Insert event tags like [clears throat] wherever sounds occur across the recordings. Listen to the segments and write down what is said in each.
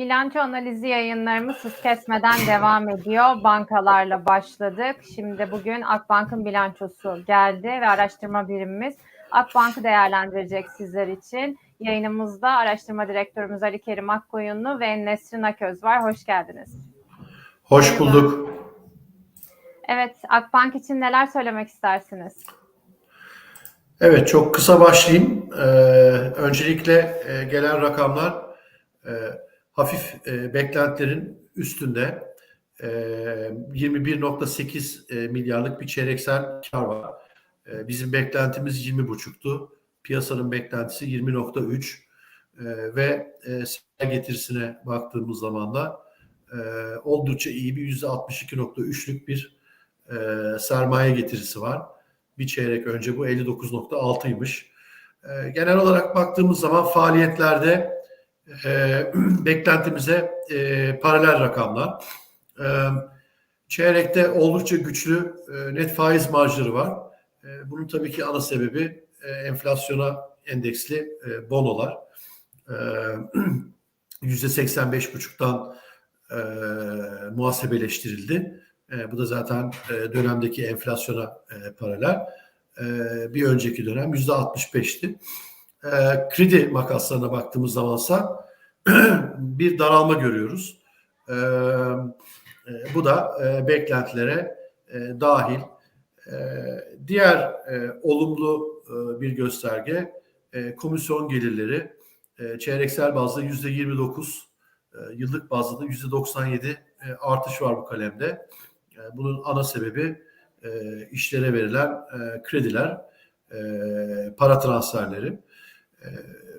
Bilanço analizi yayınlarımız hız kesmeden devam ediyor. Bankalarla başladık. Şimdi bugün Akbank'ın bilançosu geldi ve araştırma birimimiz Akbank'ı değerlendirecek sizler için. Yayınımızda araştırma direktörümüz Ali Kerim Akkoyunlu ve Nesrin Aköz var. Hoş geldiniz. Hoş bulduk. Evet, Akbank için neler söylemek istersiniz? Evet, çok kısa başlayayım. Ee, öncelikle e, gelen rakamlar e, hafif e, beklentilerin üstünde. E, 21.8 e, milyarlık bir çeyreksel kar var. E, bizim beklentimiz 20.5'tu. Piyasanın beklentisi 20.3 e, ve e, getirisine baktığımız zaman da e, oldukça iyi bir %62.3'lük bir e, sermaye getirisi var. Bir çeyrek önce bu 59.6'ymış. E, genel olarak baktığımız zaman faaliyetlerde e, [clears throat] beklentimize e, paralel rakamlar. E, çeyrekte oldukça güçlü e, net faiz marjları var. E, bunun tabii ki ana sebebi e, enflasyona endeksli e, bonolar. [clears throat] E, %85,5'tan e, muhasebeleştirildi. E, bu da zaten e, dönemdeki enflasyona e, paralel. E, bir önceki dönem yüzde 65'ti. E, kredi makaslarına baktığımız zamansa [clears throat] bir daralma görüyoruz. E, e, bu da e, beklentilere e, dahil. E, diğer e, olumlu e, bir gösterge e, komisyon gelirleri e, çeyreksel bazda yüzde 29, e, yıllık bazda da yüzde 97 e, artış var bu kalemde. E, bunun ana sebebi e, işlere verilen e, krediler, e, para transferleri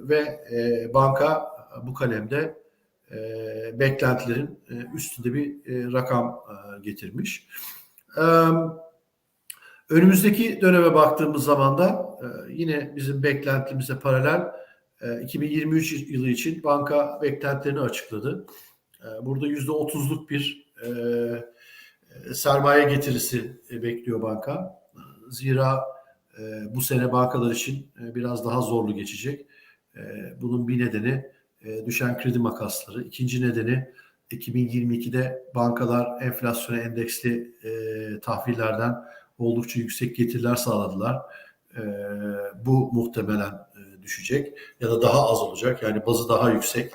ve e, banka bu kalemde e, beklentilerin e, üstünde bir e, rakam e, getirmiş. E, önümüzdeki döneme baktığımız zaman da e, yine bizim beklentimize paralel e, 2023 yılı için banka beklentilerini açıkladı. E, burada yüzde otuzluk bir e, sermaye getirisi e, bekliyor banka. Zira e, bu sene bankalar için e, biraz daha zorlu geçecek. Bunun bir nedeni düşen kredi makasları. İkinci nedeni 2022'de bankalar enflasyona endeksli tahvillerden oldukça yüksek getiriler sağladılar. Bu muhtemelen düşecek ya da daha az olacak. Yani bazı daha yüksek.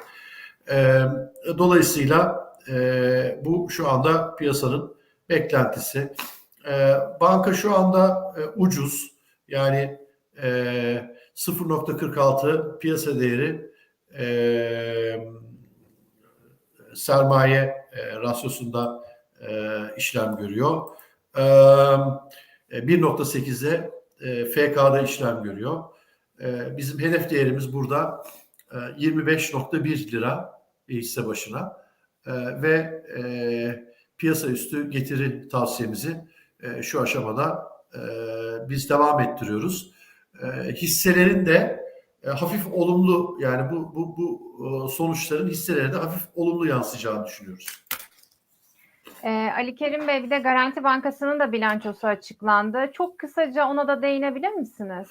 Dolayısıyla bu şu anda piyasanın beklentisi. E, banka şu anda e, ucuz yani e, 0.46 piyasa değeri e, sermaye e, rasyosunda e, işlem görüyor. E, 1.8'de e, FK'da işlem görüyor. E, bizim hedef değerimiz burada e, 25.1 lira hisse başına e, ve e, piyasa üstü getiri tavsiyemizi e, şu aşamada e, biz devam ettiriyoruz. E, hisselerin de e, hafif olumlu yani bu bu bu e, sonuçların hisselere de hafif olumlu yansıyacağını düşünüyoruz. Ee, Ali Kerim Bey bir de Garanti Bankası'nın da bilançosu açıklandı. Çok kısaca ona da değinebilir misiniz?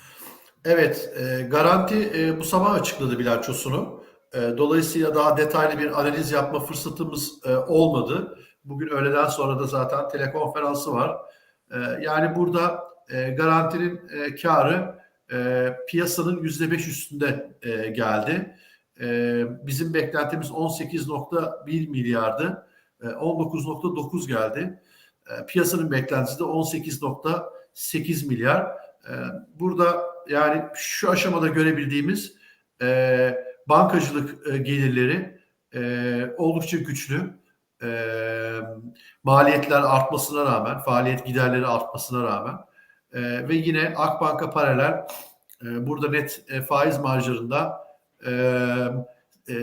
Evet, e, Garanti e, bu sabah açıkladı bilançosunu. E, dolayısıyla daha detaylı bir analiz yapma fırsatımız e, olmadı. Bugün öğleden sonra da zaten telekonferansı var. E, yani burada e, garantinin e, karı e, piyasanın yüzde beş üstünde geldi. Bizim beklentimiz 18.1 milyardı. E, 19.9 geldi. Piyasanın beklentisi de 18.8 milyar. Burada yani şu aşamada görebildiğimiz e, bankacılık gelirleri oldukça güçlü e, maliyetler artmasına rağmen, faaliyet giderleri artmasına rağmen e, ve yine Akbank'a paralel e, burada net e, faiz marjlarında e, e,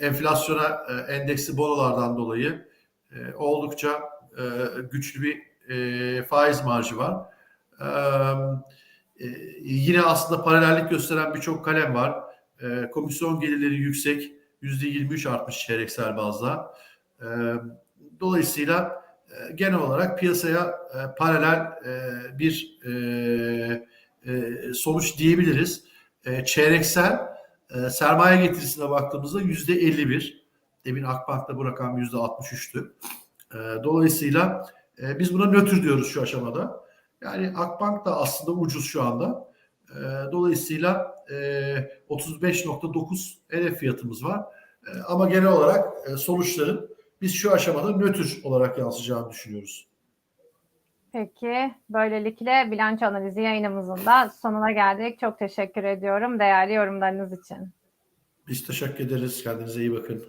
enflasyona e, endeksli bonolardan dolayı e, oldukça e, güçlü bir e, faiz marjı var. E, e, yine aslında paralellik gösteren birçok kalem var. E, komisyon gelirleri yüksek, %23 artmış çeyreksel bazda. Dolayısıyla genel olarak piyasaya paralel bir sonuç diyebiliriz. Çeyreksel sermaye getirisine baktığımızda yüzde 51. Demin Akbank'ta bu rakam %63'tü. E, dolayısıyla e, biz buna nötr diyoruz şu aşamada. Yani Akbank da aslında ucuz şu anda. E, dolayısıyla e, 35.9 hedef fiyatımız var. E, ama genel olarak e, sonuçların biz şu aşamada nötr olarak yansıyacağını düşünüyoruz. Peki, böylelikle bilanço analizi yayınımızın da sonuna geldik. Çok teşekkür ediyorum değerli yorumlarınız için. Biz teşekkür ederiz. Kendinize iyi bakın.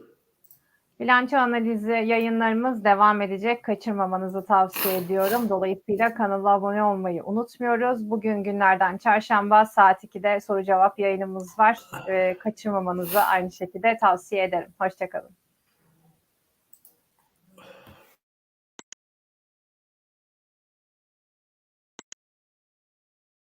Bilanço analizi yayınlarımız devam edecek. Kaçırmamanızı tavsiye ediyorum. Dolayısıyla kanala abone olmayı unutmuyoruz. Bugün günlerden çarşamba saat 2'de soru cevap yayınımız var. Ee, kaçırmamanızı aynı şekilde tavsiye ederim. Hoşçakalın.